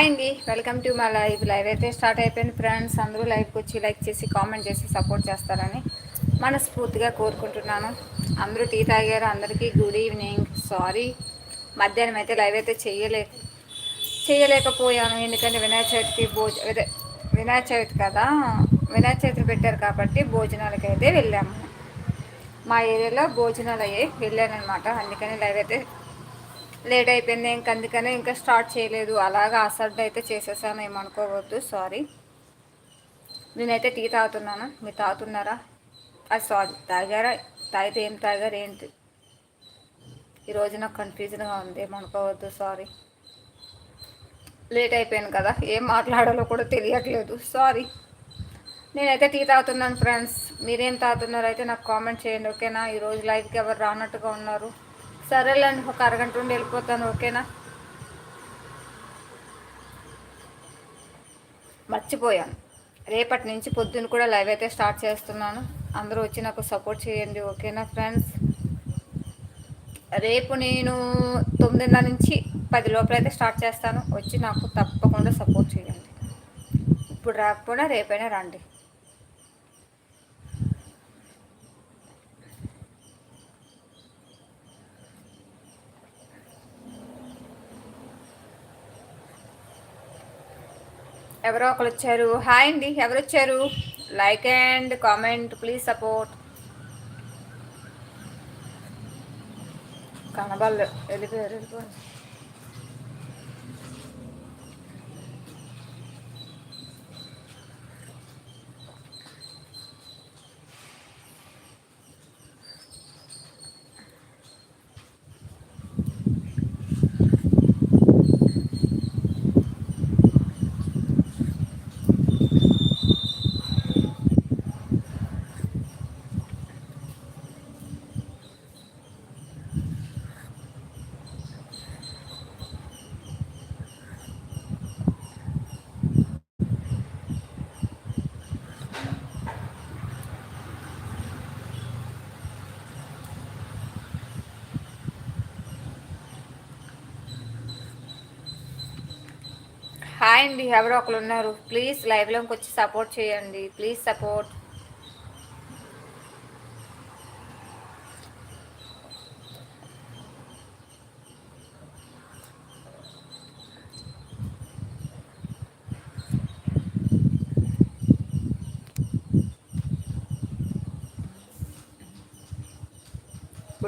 Hi అండి. Welcome to my live. Live అయితే start అయిపోయింది ఫ్రెండ్స్. అందరూ లైవ్కి వచ్చి లైక్ చేసి కామెంట్ చేసి సపోర్ట్ చేస్తారని మనస్ఫూర్తిగా కోరుకుంటున్నాను. అందరూ టీ తాగారు. అందరికీ గుడ్ ఈవినింగ్. సారీ. మధ్యాహ్నం అయితే లైవ్ అయితే చేయలే చేయలేకపోయాను. ఎందుకంటే వినాయక చవితికి భోజ వినాయక చవితి కదా. వినాయక చవితి పెట్టారు కాబట్టి భోజనాలకి అయితే వెళ్ళాము. మా ఏరియాలో భోజనాలు అయ్యాయి వెళ్ళాను అనమాట అందుకని లైవ్ అయితే లేట్ అయిపోయింది ఇంక అందుకనే ఇంకా స్టార్ట్ చేయలేదు. అలాగా అసడ్ అయితే చేసేసాను ఏమనుకోవద్దు సారీ. నేనైతే టీ తాగుతున్నాను? మీరు తాగుతున్నారా? అది సారీ తాగారా? తాగితే ఏం తాగారు ఏంటి? ఈరోజు నాకు కన్ఫ్యూజన్గా ఉంది ఏమనుకోవద్దు సారీ. లేట్ అయిపోయాను కదా ఏం మాట్లాడాలో కూడా తెలియట్లేదు సారీ. నేనైతే టీ తాగుతున్నాను ఫ్రెండ్స్. మీరేం తాగుతున్నారు అయితే నాకు కామెంట్ చేయండి ఓకేనా? ఈరోజు లైఫ్కి ఎవరు రానట్టుగా ఉన్నారు? సరేలేండి ఒక అరగంట నుండి వెళ్ళిపోతాను ఓకేనా? మర్చిపోయాను. రేపటి నుంచి పొద్దున్న కూడా లైవ్ అయితే స్టార్ట్ చేస్తున్నాను. అందరూ వచ్చి నాకు సపోర్ట్ చేయండి ఓకేనా ఫ్రెండ్స్ రేపు నేను తొమ్మిదిన్నర నుంచి పది లోపల అయితే స్టార్ట్ చేస్తాను. వచ్చి నాకు తప్పకుండా సపోర్ట్ చేయండి. ఇప్పుడు రాకపోయినా రేపైనా రండి. ఎవరో ఒకరు వచ్చారు హాయ్ అండి ఎవరు వచ్చారు like and comment please support. కనబడలేదు వెళ్ళిపోయారు వెళ్ళిపోయారు. హాయ్ అండి ఎవరో ఒకరు ఉన్నారు ప్లీజ్ లైవ్లోకి వచ్చి సపోర్ట్ చేయండి. Please support.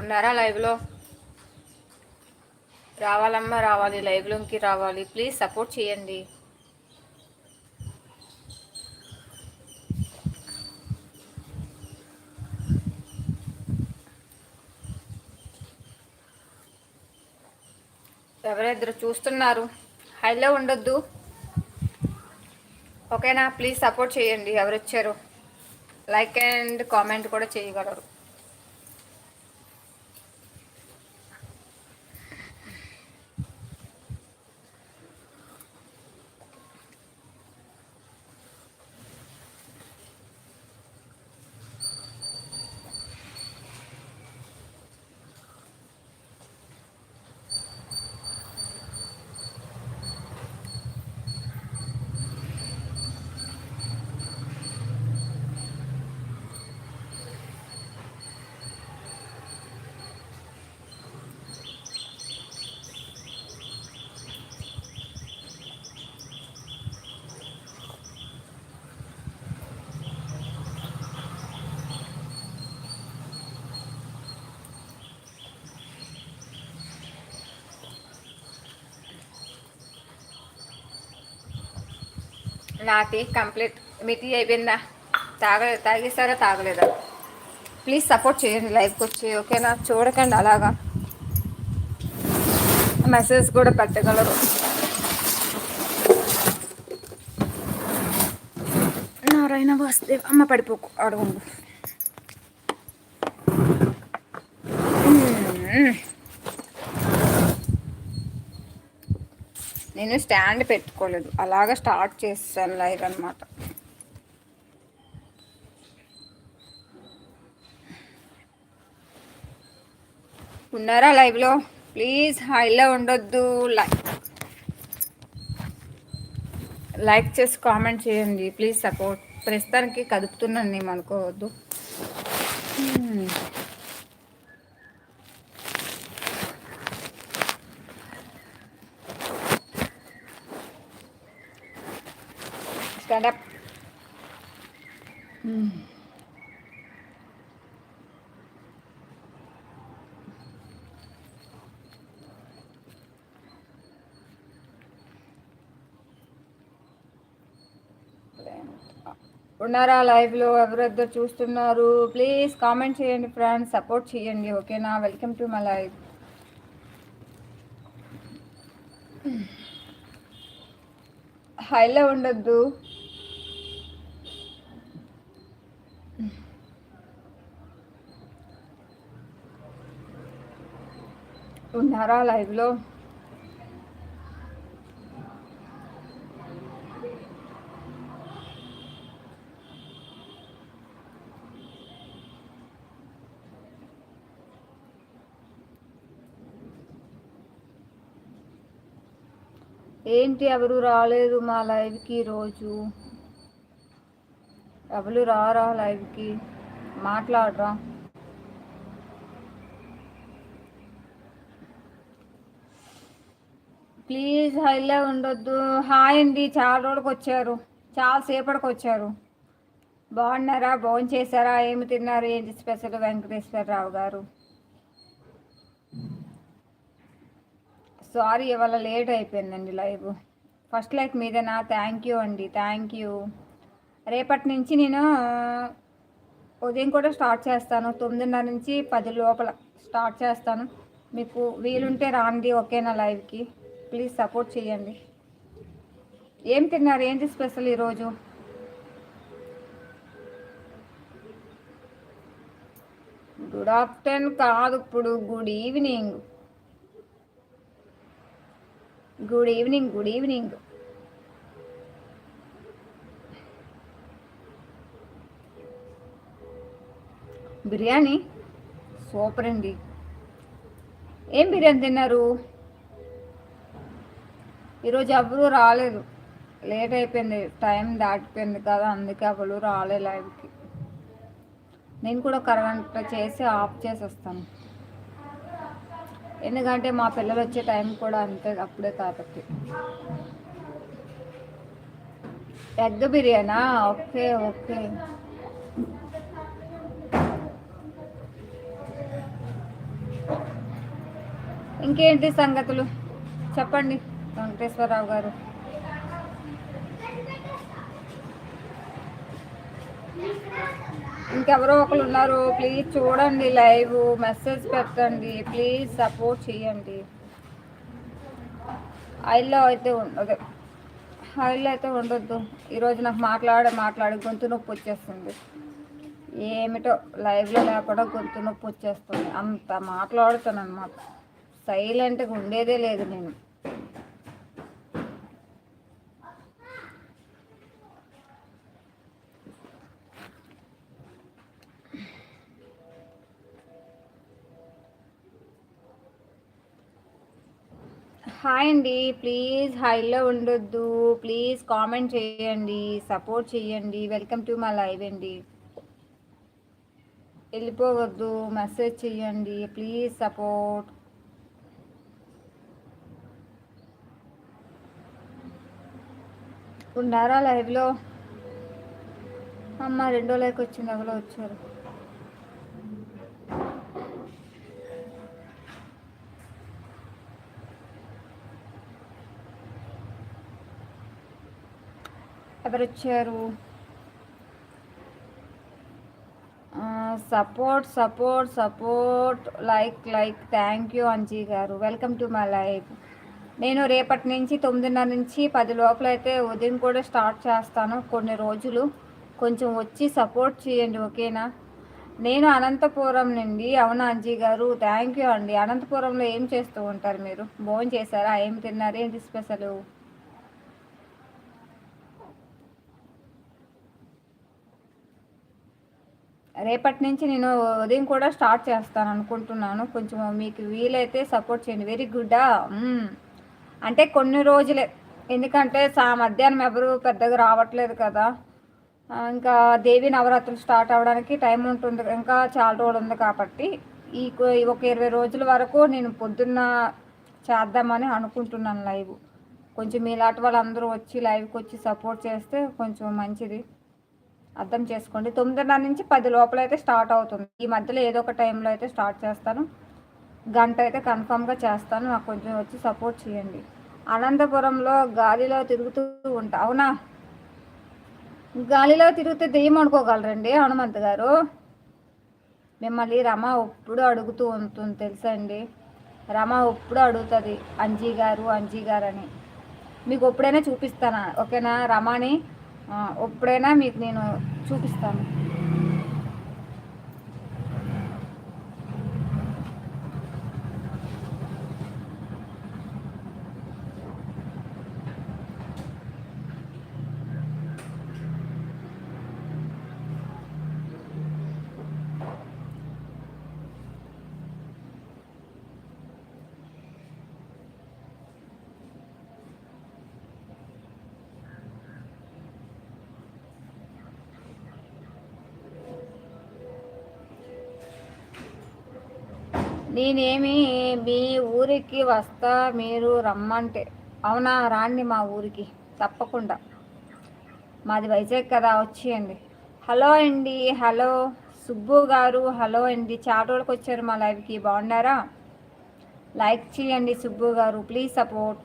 ఉన్నారా లైవ్లో? రావాలమ్మా రావాలి. లైవ్లోకి రావాలి. ప్లీజ్ సపోర్ట్ చేయండి. ఎవరిద్దరు చూస్తున్నారు? హైలో ఉండొద్దు. ఓకేనా? ప్లీజ్ సపోర్ట్ చేయండి. ఎవరు వచ్చారు లైక్ అండ్ కామెంట్ కూడా చేయగలరు. నా టీ కంప్లీట్ మీ టీ అయిపోయిందా? తాగలేదు తాగేస్తారా తాగలేదా? ప్లీజ్ సపోర్ట్ చేయండి లైఫ్కి వచ్చి ఓకేనా? చూడకండి అలాగా. మెసేజ్ కూడా పెట్టగలరు. నారాయణ వస్తే అమ్మ పడిపోకు అడుగు నేను స్టాండ్ పెట్టుకోలేదు. అలాగా స్టార్ట్ చేస్తాను లైవ్ అనమాట ఉన్నారా లైవ్లో? ప్లీజ్ హైలో ఉండొద్దు. లైక్ లైక్ చేసి కామెంట్ చేయండి. Please support. ప్రస్తుతానికి కదుపుతున్నాను నేను అనుకోవద్దు. స్టాండ్ అప్ ఉన్నారా లైవ్లో ఎవరెద్దరు చూస్తున్నారు? ప్లీజ్ కామెంట్ చేయండి ఫ్రెండ్స్ సపోర్ట్ చేయండి ఓకేనా? వెల్కమ్ టు మై లైవ్ హైలో ఉండొద్దు. ఉన్నారా లైవ్లో ఏంటి ఎవరు రాలేదు మా లైవ్కి రోజు? ఎవరు రారా లైవ్కి మాట్లాడరా. ప్లీజ్ హైలా ఉండొద్దు. హాయ్ అండి. చాలా రోజులకు వచ్చారు. చాలా సేపటికి వచ్చారు. బాగున్నారా? భోజనం చేశారా? ఏమి తిన్నారు? ఏంటి స్పెషల్ వెంకటేశ్వరరావు గారు. సారీ ఇవాళ లేట్ అయిపోయిందండి లైవ్. ఫస్ట్ లైక్ మీదేనా? థ్యాంక్ యూ అండి. Thank you. రేపటి నుంచి నేను ఉదయం కూడా స్టార్ట్ చేస్తాను. తొమ్మిదిన్నర నుంచి పది లోపల స్టార్ట్ చేస్తాను. మీకు వీలుంటే రాండి ఓకేనా లైవ్కి? ప్లీజ్ సపోర్ట్ చేయండి. ఏం తిన్నారు? ఏంటి స్పెషల్ ఈరోజు? గుడ్ ఆఫ్టర్నూన్ కాదు ఇప్పుడు. Good evening. Good evening good evening. Biryani? Super అండి. ఏం బిర్యానీ తిన్నారు? ఈరోజు ఎవరు రాలేదు. లేట్ అయిపోయింది. టైం దాటిపోయింది కదా. అందుకే ఎవరు రాలే లైవ్కి. నేను కూడా కరెంట్ చేసి ఆఫ్ చేసి వస్తాను ఎందుకంటే మా పిల్లలు వచ్చే టైం కూడా అంతే అప్పుడే కాబట్టి. ఎగ్ బిర్యానా? Okay okay. ఇంకేంటి సంగతులు? చెప్పండి. వెంకటేశ్వరరావు గారు. ఇంకెవరో ఒకరు ఉన్నారు. ప్లీజ్ చూడండి లైవ్ మెసేజ్ పెట్టండి. ప్లీజ్ సపోర్ట్ చేయండి. ఐల్లో అయితే ఉండదు ఐల్లో అయితే ఉండొద్దు. ఈరోజు నాకు మాట్లాడే మాట్లాడి గొంతు నొప్పి వచ్చేస్తుంది. ఏమిటో లైవ్లో లేకుండా గొంతు నొప్పి వచ్చేస్తుంది. అంత మాట్లాడుతాను అనమాట సైలెంట్గా ఉండేదే లేదు నేను. హాయ్ అండి. ప్లీజ్ హైలో ఉండొద్దు. ప్లీజ్ కామెంట్ చేయండి. సపోర్ట్ చేయండి. వెల్కమ్ టు మా లైవ్ అండి. వెళ్ళిపోవద్దు. మెసేజ్ చేయండి. Please support. ఉన్నారా లైవ్లో? అమ్మ రెండో లైక్ వచ్చింది. ఎవరో వచ్చారు. ఎవరు వచ్చారు support support support like like thank you Anji గారు. Welcome to my life. నేను రేపటి నుంచి తొమ్మిదిన్నర నుంచి పది లోపల అయితే ఉదయం కూడా స్టార్ట్ చేస్తాను కొన్ని రోజులు. కొంచెం వచ్చి సపోర్ట్ చేయండి ఓకేనా? నేను అనంతపురం నుండి అవునా అంజీ గారు? థ్యాంక్ యూ అండి. అనంతపురంలో ఏం చేస్తూ ఉంటారు మీరు? భోజనం చేశారా ఏం తిన్నారు? ఏంటి స్పెషల్? రేపటి నుంచి నేను ఉదయం కూడా స్టార్ట్ చేస్తాను అనుకుంటున్నాను. కొంచెం మీకు వీలైతే సపోర్ట్ చేయండి. వెరీ గుడ్డా అంటే కొన్ని రోజులే. ఎందుకంటే సా మధ్యాహ్నం ఎవరు పెద్దగా రావట్లేదు కదా. ఇంకా దేవి నవరాత్రులు స్టార్ట్ అవ్వడానికి టైం ఉంటుంది. ఇంకా చాలా రోజులు ఉంది కాబట్టి ఈ ఒక ఇరవై రోజుల వరకు నేను పొద్దున్న చేద్దామని అనుకుంటున్నాను లైవ్. కొంచెం మీలాంటి వాళ్ళందరూ వచ్చి లైవ్కి వచ్చి సపోర్ట్ చేస్తే కొంచెం మంచిది. అర్థం చేసుకోండి. తొమ్మిదిన్నర నుంచి పది లోపల అయితే స్టార్ట్ అవుతుంది. ఈ మధ్యలో ఏదో ఒక టైంలో అయితే స్టార్ట్ చేస్తాను. గంట అయితే కన్ఫామ్గా చేస్తాను. నాకు కొంచెం వచ్చి సపోర్ట్ చేయండి. అనంతపురంలో గాలిలో తిరుగుతూ ఉంటా అవునా? గాలిలో తిరిగితే దెయ్యం అనుకోగలరండి హనుమంత్ గారు? మిమ్మల్ని రమ ఎప్పుడు అడుగుతూ ఉంటుంది తెలుసా అండి రమ ఎప్పుడు అడుగుతుంది అంజీ గారు అంజీ గారు అని మీకు ఎప్పుడైనా చూపిస్తానా? ఓకేనా? రమాని ఎప్పుడైనా మీకు నేను చూపిస్తాను. నేనేమి మీ ఊరికి వస్తా మీరు రమ్మంటే. అవునా? రాండి మా ఊరికి. తప్పకుండా. మాది వైజాగ్ కదా వచ్చేయండి. హలో అండి హలో. సుబ్బు గారు హలో అండి. చాలా రోజులకు వచ్చారు మా లైవ్కి. బాగున్నారా? లైక్ చేయండి సుబ్బు గారు ప్లీజ్ సపోర్ట్.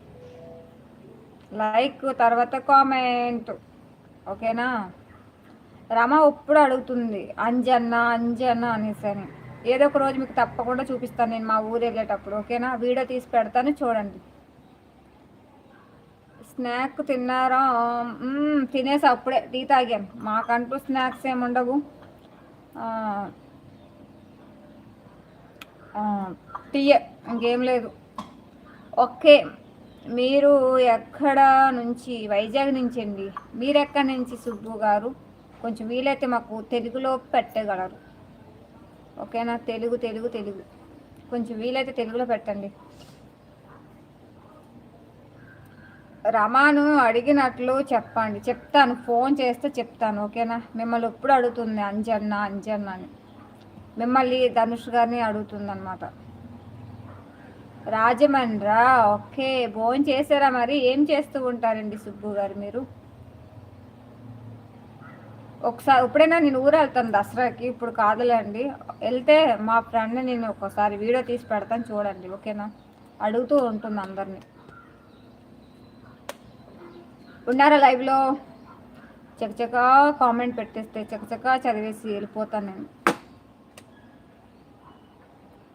లైక్ తర్వాత కామెంట్. ఓకేనా? రమ ఇప్పుడు అడుగుతుంది? అంజన్న అంజన్న అనేసరి ఏదో ఒక రోజు మీకు తప్పకుండా చూపిస్తాను నేను మా ఊరు వెళ్ళేటప్పుడు ఓకేనా? వీడియో తీసి పెడతాను చూడండి. స్నాక్ తిన్నారా? తినేసి అప్పుడే టీ తాగాను. మాకంటూ స్నాక్స్ ఏమి ఉండవు. టీయే ఇంకేం లేదు. ఓకే మీరు ఎక్కడ నుంచి వైజాగ్ నుంచి అండి మీరు ఎక్కడి నుంచి సుబ్బు గారు? కొంచెం వీలైతే మాకు తెలుగులో పెట్టగలరు. ఓకేనా? తెలుగు తెలుగు తెలుగు. కొంచెం వీలైతే తెలుగులో పెట్టండి. రమాను అడిగినట్లు చెప్పండి. చెప్తాను. ఫోన్ చేస్తే చెప్తాను. ఓకేనా? మిమ్మల్ని ఎప్పుడు అడుగుతుంది? అంజన్న అంజన్న అని. మిమ్మల్ని ధనుష్ గారిని అడుగుతుంది అనమాట రాజమండ్రా? ఓకే. భోజనం చేశారా మరి? ఏం చేస్తూ ఉంటారండి సుబ్బు గారు మీరు? ఒకసారి ఇప్పుడైనా నేను ఊరు వెళ్తాను దసరాకి ఇప్పుడు కాదులేండి. వెళ్తే మా ఫ్రెండ్ని నేను ఒకసారి వీడియో తీసి పెడతాను చూడండి ఓకేనా? అడుగుతూ ఉంటుంది అందరినీ. ఉన్నారా లైవ్లో? చకచకా కామెంట్ పెట్టేస్తే చకచకా చదివేసి వెళ్ళిపోతాను నేను.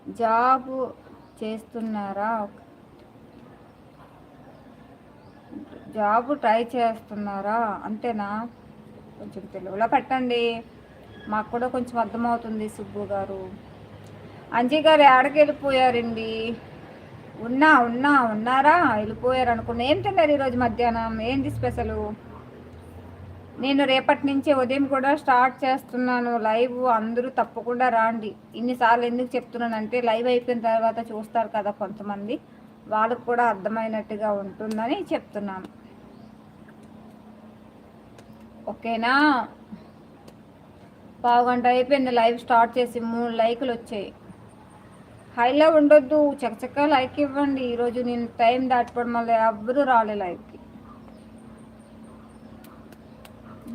జాబ్ చేస్తున్నారా? జాబ్ ట్రై చేస్తున్నారా? అంతేనా? కొంచెం తెలుగులో పెట్టండి. మాకు కూడా కొంచెం అర్థమవుతుంది సుబ్బు గారు. అంజీ గారు ఎక్కడికి వెళ్ళిపోయారండి? ఉన్నా ఉన్నా ఉన్నారా? వెళ్ళిపోయారు అనుకున్నా. ఏం తిన్నారు ఈరోజు మధ్యాహ్నం? ఏంటి స్పెషల్? నేను రేపటి నుంచి ఉదయం కూడా స్టార్ట్ చేస్తున్నాను లైవ్. అందరూ తప్పకుండా రాండి. ఇన్నిసార్లు ఎందుకు చెప్తున్నానంటే లైవ్ అయిపోయిన తర్వాత చూస్తారు కదా కొంతమంది. వాళ్ళకు కూడా అర్థమైనట్టుగా ఉంటుందని చెప్తున్నాను. ఓకేనా? పావు గంట అయిపోయింది లైవ్ స్టార్ట్ చేసి మూడు లైకులు వచ్చాయి. హైలో ఉండొద్దు చక్కచక్క లైక్ ఇవ్వండి. ఈరోజు నేను టైం దాటిపోవడం వల్ల ఎవ్వరూ రాలే లైవ్కి.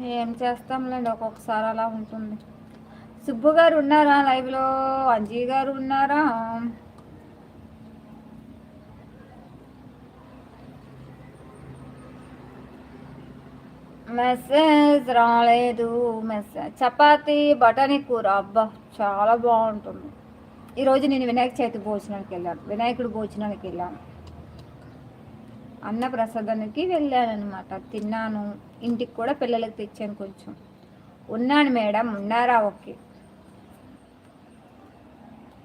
ఏం చేస్తాంలేండి ఒక్కొక్కసారి అలా ఉంటుంది. సుబ్బు గారు ఉన్నారా లైవ్లో? అంజీ గారు ఉన్నారా? మెసేజ్ రాలేదు. మెసేజ్ చపాతి బఠానీ కూర. అబ్బా చాలా బాగుంటుంది. ఈరోజు నేను వినాయక చవితి భోజనానికి వెళ్ళాను. వినాయకుడు భోజనానికి వెళ్ళాను. అన్న ప్రసాదానికి వెళ్ళాను అనమాట తిన్నాను. ఇంటికి కూడా పిల్లలకి తెచ్చాను కొంచెం. ఉన్నాను మేడం. ఉన్నారా? ఓకే.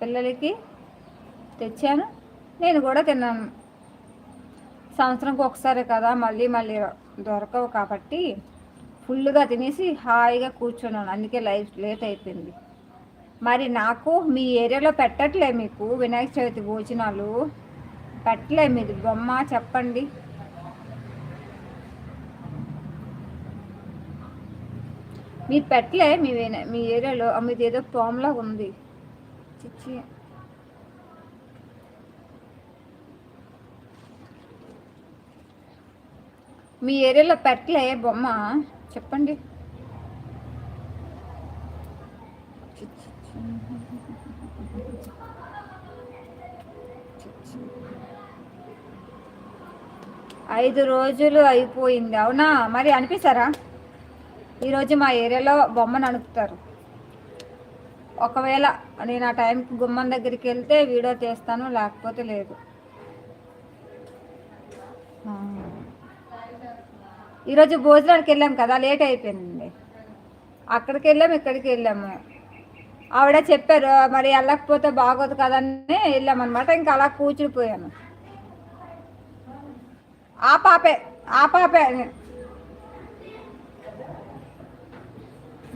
పిల్లలకి తెచ్చాను. నేను కూడా తిన్నాను. సంవత్సరంకి ఒకసారి కదా. మళ్ళీ మళ్ళీ దొరకవు కాబట్టి ఫుల్గా తినేసి హాయిగా కూర్చున్నాను. అందుకే లైఫ్ లేట్ అయిపోయింది. మరి నాకు మీ ఏరియాలో పెట్టట్లే మీకు వినాయక చవితి భోజనాలు? పెట్టలే మీది బొమ్మ చెప్పండి. మీరు పెట్టలే మీ మీ ఏరియాలో మీది ఏదో పామ్లాగా ఉంది. చిచ్చి. మీ ఏరియాలో పెట్టలే బొమ్మ. చెప్పండి. ఐదు రోజులు అయిపోయింది. అవునా? మరి అనిపిస్తారా? ఈరోజు మా ఏరియాలో బొమ్మను అనుకుతారు ఒకవేళ నేను ఆ టైంకి గుమ్మం దగ్గరికి వెళ్తే వీడియో తీస్తాను లేకపోతే లేదు. ఈరోజు భోజనానికి వెళ్ళాం కదా లేట్ అయిపోయింది అక్కడికి వెళ్ళాము ఇక్కడికి వెళ్ళాము. ఆవిడ చెప్పారు మరి వెళ్ళకపోతే బాగోదు కదని వెళ్ళామన్నమాట ఇంకా అలా కూర్చునిపోయాను. ఆ పాపే ఆ పాపే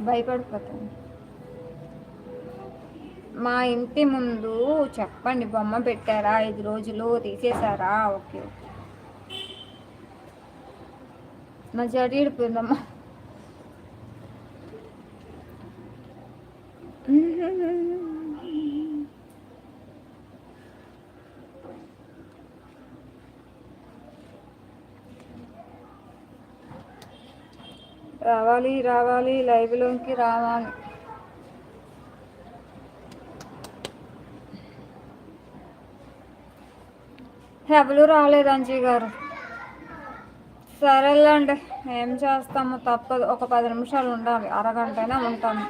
భయపడిపోతాను. మా ఇంటి ముందు చెప్పండి బొమ్మ పెట్టారా? ఐదు రోజులు తీసేశారా? Okay okay. నా జడి ఇడిపోయిందమ్మా. రావాలి రావాలి లైవ్లోకి రావాలి. ఎవరు రాలేదు అంజీ గారు? సరేలేండి ఏం చేస్తాము? తప్పదు. ఒక పది నిమిషాలు ఉండాలి. అరగంట అయినా ఉంటాము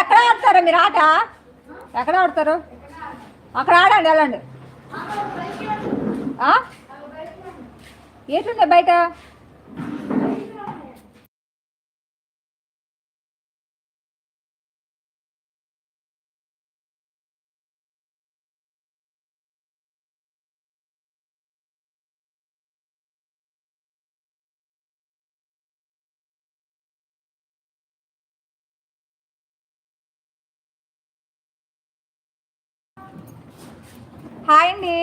ఎక్కడ ఆడతారు? మీరు ఆట? ఎక్కడ ఆడతారు? అక్కడ ఆడండి వెళ్ళండి. ఏంటండి బయట? హాయ్ అండి.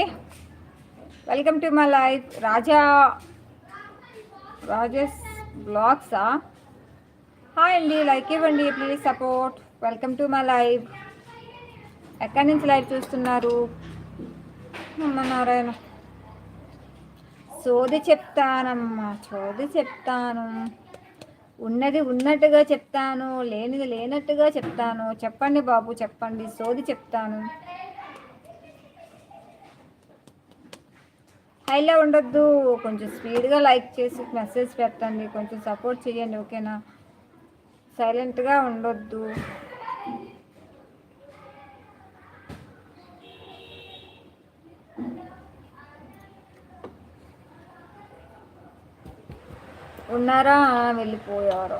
Welcome to my life Raja Rajesh బ్లాగ్సా hi అండి లైక్ ఇవ్వండి please support welcome to my live ఎక్కడి నుంచి లైవ్ చూస్తున్నారు? అమ్మనారాయణ. సోది చెప్తానమ్మా సోది చెప్తాను. ఉన్నది ఉన్నట్టుగా చెప్తాను లేనిది లేనట్టుగా చెప్తాను. చెప్పండి బాబు చెప్పండి సోది చెప్తాను. హైలో ఉండొద్దు. కొంచెం స్పీడ్గా లైక్ చేసి మెసేజ్ పెట్టండి. కొంచెం సపోర్ట్ చేయండి. ఓకేనా? సైలెంట్గా ఉండొద్దు. ఉన్నారా? వెళ్ళిపోయారు.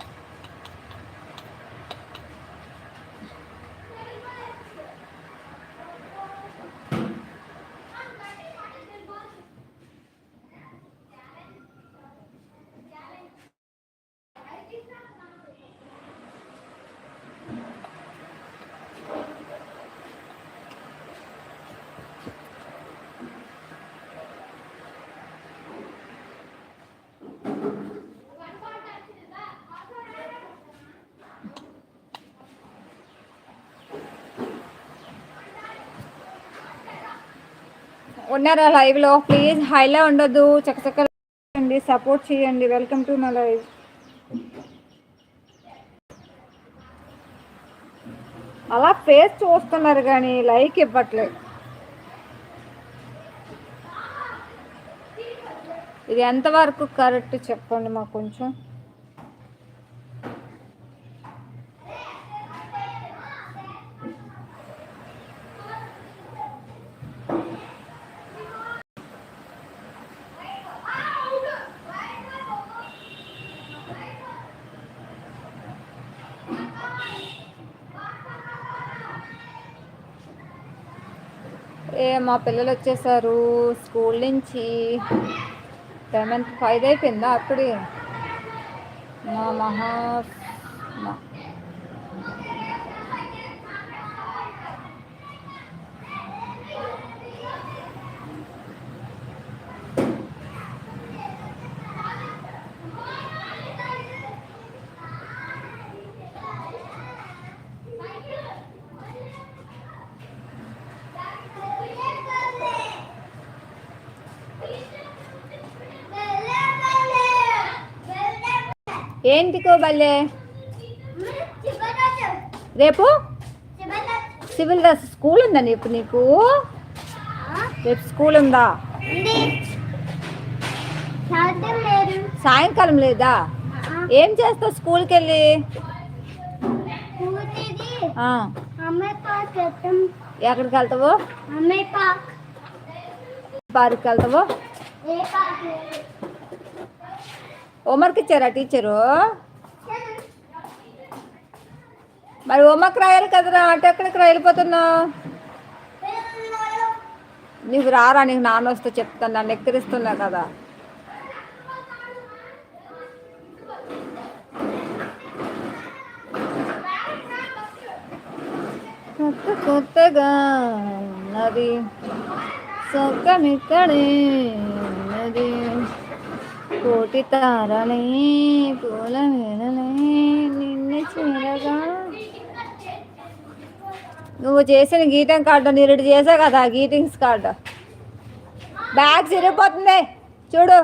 ఉన్నారా లైవ్లో ప్లీజ్ హైలా ఉండొద్దు. చక్కచక్క సపోర్ట్ చేయండి. వెల్కమ్ టు మై లైవ్ అలా ఫేస్ చూస్తున్నారు కానీ లైక్ ఇవ్వట్లేదు. ఇది ఎంతవరకు కరెక్ట్ చెప్పండి మాకు కొంచెం. మా పిల్లలు వచ్చేసారు స్కూల్ నుంచి సెవెంత్ ఫైవ్ అయిపోయిందా అప్పుడే? మా మహా ఏంటికో బల్లే రేపు? సివిల్ డ్రెస్ స్కూల్ ఉందా నీకు నీకు? రేపు స్కూల్ ఉందా? సాయంకాలం లేదా? ఏం చేస్తావు స్కూల్కి వెళ్ళి ఎక్కడికి వెళ్తావు? పార్క్కి వెళ్తావు? హోంవర్క్ ఇచ్చారా టీచరు మరి హోంవర్క్ రాయాలి కదరా? అటు ఎక్కడికి రాయలిపోతున్నావు నీకు రారా నీకు నాన్న వస్తే చెప్తాను నన్ను ఎక్కిరిస్తున్నా కదా. కొత్త కొత్తగా ఉన్నది. సొక్కమిక్కడే ఉన్నది. కోటి తారలే పూల వేళలే నిన్ను చీరగా నువ్వు చేసిన గీతం కార్డు నీరుడు చేసావు కదా గీటింగ్స్ కార్డు. బ్యాగ్ చిరిగిపోతుంది చూడు.